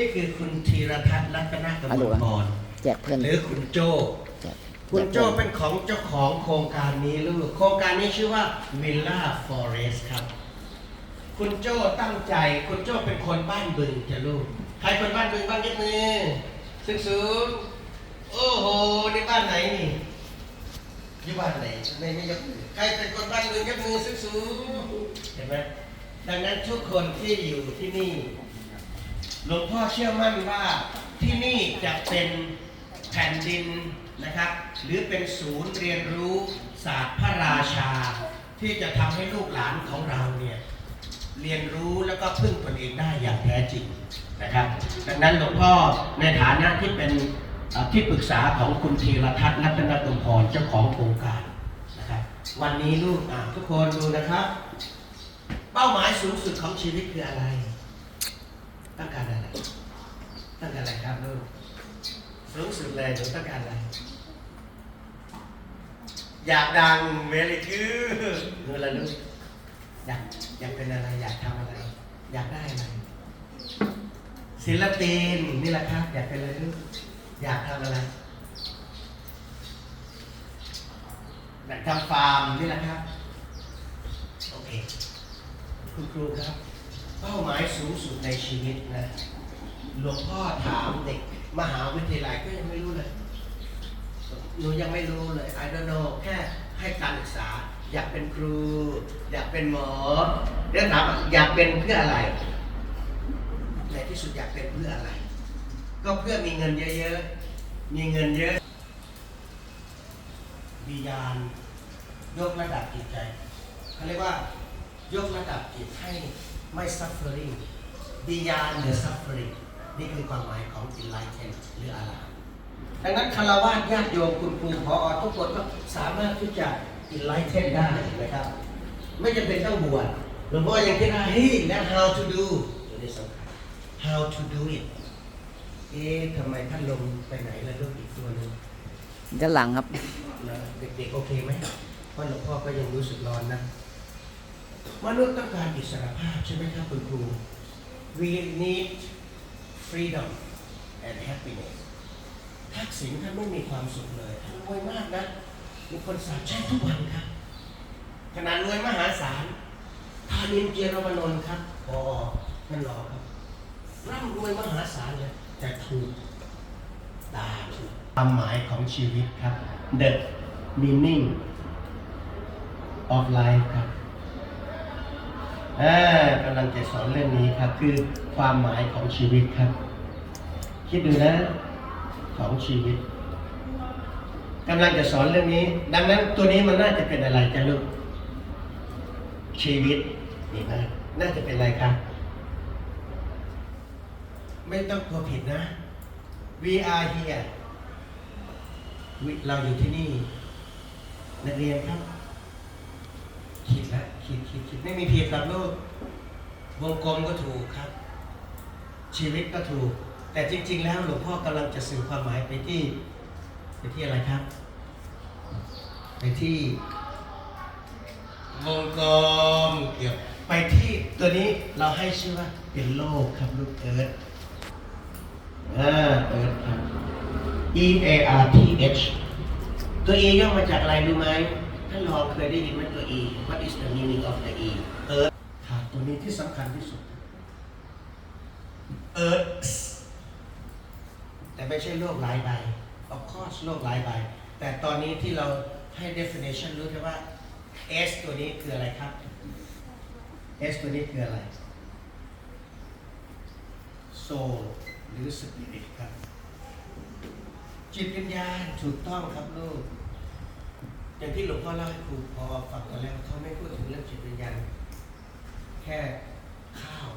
นี่คือคุณธีรทัศน์รัตนกมลพรแจกเพื่อนหรือคุณโจแจกคุณโจเป็นของเจ้าของโครงการนี้ลูกโครงการนี้ชื่อว่า Villa Forest ครับ คุณโจตั้งใจ คุณโจเป็นคนบ้านบึงจ้ะลูก ใครคนบ้านบึงบ้างยกมือสูงสูงๆโอ้โหนี่บ้านไหนนี่อยู่บ้านไหนไม่ไม่ยกมือใครเป็นคนบ้านบึงยกมือสูงสูงๆเห็นไหมดังนั้นทุกคนที่อยู่ที่นี่ หลวงพ่อเชื่อมั่นว่าที่นี่จะเป็นแผ่นดินนะครับ หรือเป็นศูนย์เรียนรู้ศาสตร์พระราชา ที่จะทำให้ลูกหลานของเราเนี่ยเรียนรู้แล้วก็พึ่งตนเองได้อย่างแท้จริงนะครับ ดังนั้นหลวงพ่อในฐานะที่เป็นที่ปรึกษาของคุณธีรทัศน์รัตนตุมพรเจ้าของโครงการนะครับ วันนี้ลูกทุกคนดูนะครับ เป้าหมายสูงสุดของชีวิตคืออะไรต้องการ ต้องการอะไรครับลูกสูงสุดเลยหนูต้องการอะไร อยากดังเวลิคือหนูอะไรลูกอยากอยากเป็นอะไร อยากทำอะไร อยากได้อะไรศิลปินนี่แหละครับ อยากเป็นอะไรลูกอยากทำอะไรอยากทำฟาร์มนี่แหละครับโอเคคุณครูครับ เป้าหมายสูงสุดในชีวิตนะ หลวงพ่อถามเด็กมหาวิทยาลัยก็ยังไม่รู้เลยหนูยังไม่รู้เลย I don't know แค่ให้การศึกษา อยากเป็นครู อยากเป็นหมอเดี๋ยวถามอยากเป็นเพื่ออะไรในที่สุดอยากเป็นเพื่ออะไร ก็เพื่อมีเงินเยอะๆ มีเงินเยอะวิญญาณยกระดับจิตใจเขาเรียกว่ายกระดับจิตให้ไม่ suffering beyond the suffering นี่คือความหมายของ enlighten หรืออะไรดังนั้นคารวะญาติโยมคุณครูพอทุกคนก็สามารถที่จะ enlighten ได้นะครับ ไม่จำเป็นต้องบวชหลวงพ่อยังคิดว่าเฮ้ยแล้ว how to do ตัวนี้สำคัญ how to do it เอ๊ะทำไมท่านลงไปไหนแล้วลูกอีกตัวหนึงด้านหลังครับนะเด็กๆโอเคไหมเพราะหลวงพ่อก็ยังรู้สึกร้อนนะมนุษย์ต้องการอิสรภาพใช่ไหมครับคุณครู we need freedom and happiness ทักษิณท่านไม่มีความสุขเลยท่านรวยมากนะมีคนสาบแช่งทุกวันครับ ขนาดรวยมหาศาลธานินเจียรวนนท์ครับพอท่านรอครับร่ำรวยมหาศาลเลยแต่ถูกด่าถูกความหมายของชีวิตครับ the meaning of life ครับ ออกำลังจะสอนเรื่องนี้ครับ คือความหมายของชีวิตครับ คิดดูนะของชีวิตกำลังจะสอนเรื่องนี้ ดังนั้นตัวนี้มันน่าจะเป็นอะไรจ้ะลูกชีวิตนี่นะน่าจะเป็นอะไรครับไม่ต้องกลัวผิดนะ we are here วิเราอยู่ที่นี่ นักเรียนครับ คิดแล้วคิดคิดคิดไม่มีผิดหรอกลูกวงกลมก็ถูกครับ ชีวิตก็ถูก แต่จริง ๆ แล้วหลวงพ่อกำลังจะสื่อความหมายไปที่ไปที่อะไรครับ ไปที่วงกลมเกี่ยวไปที่ตัวนี้เราให้ชื่อว่าเป็นโลกครับลูกเอิร์ธเออเอิร์ธครับ E A R T H ตัว E ย่อมาจากอะไรรู้ไหม ท่านลองเคยได้ยินไหมตัว E What is the meaning of the E Earth ครับตัวนี้ที่สำคัญที่สุด Earth แต่ไม่ใช่โลกหลายใบ of course โลกหลายใบ แต่ตอนนี้ที่เราให้ definition รู้แค่ว่า S ตัวนี้คืออะไรครับ S ตัวนี้คืออะไร soul หรือ spirit ครับ จิตวิญญาณถูกต้องครับลูก อย่างที่หลวงพ่อเล่าให้ครูพอฟังตอนแรกเขาไม่พูดถึงเรื่องจิตวิญญาณแค่ข้าว